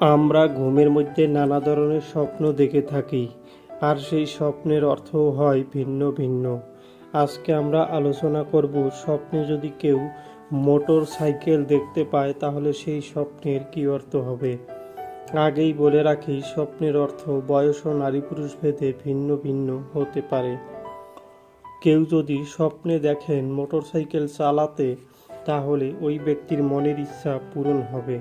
আমরা ঘুমের মধ্যে নানা ধরনের স্বপ্ন দেখে থাকি, আর সেই স্বপ্নের অর্থও হয় ভিন্ন ভিন্ন। আজকে আমরা আলোচনা করব, স্বপ্নে যদি কেউ মোটর সাইকেল দেখতে পায়, তাহলে সেই স্বপ্নের কী অর্থ হবে? আগেই বলে রাখি, স্বপ্নের অর্থ বয়স ও নারী পুরুষ ভেদে ভিন্ন ভিন্ন হতে পারে। কেউ যদি স্বপ্নে দেখেন মোটরসাইকেল চালাতে, তাহলে ওই ব্যক্তির মনের ইচ্ছা পূরণ হবে।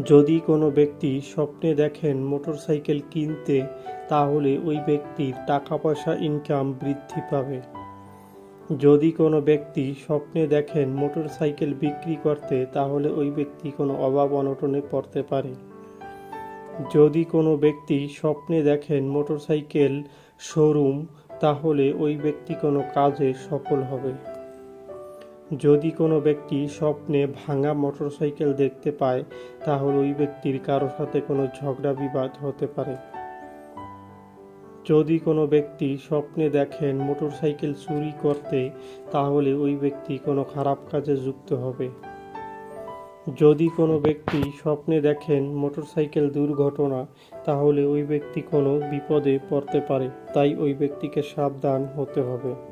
যদি কোনো ব্যক্তি স্বপ্নে দেখেন মোটরসাইকেল কিনতে, তাহলে ওই ব্যক্তির টাকা পয়সা ইনকাম বৃদ্ধি পাবে। যদি কোনো ব্যক্তি স্বপ্নে দেখেন মোটরসাইকেল বিক্রি করতে, তাহলে ওই ব্যক্তি কোনো অভাব অনটনে পড়তে পারে। যদি কোনো ব্যক্তি স্বপ্নে দেখেন মোটরসাইকেল শোরুম, তাহলে ওই ব্যক্তি কোনো কাজে সফল হবে। যদি কোনো ব্যক্তি স্বপ্নে ভাঙা মোটরসাইকেল দেখতে পায়, তাহলে ওই ব্যক্তির কারও সাথে কোনো ঝগড়া বিবাদ হতে পারে। যদি কোনো ব্যক্তি স্বপ্নে দেখেন মোটরসাইকেল চুরি করতে, তাহলে ওই ব্যক্তি কোনো খারাপ কাজে যুক্ত হবে। যদি কোনো ব্যক্তি স্বপ্নে দেখেন মোটরসাইকেল দুর্ঘটনা, তাহলে ওই ব্যক্তি কোনো বিপদে পড়তে পারে, তাই ওই ব্যক্তিকে সাবধান হতে হবে।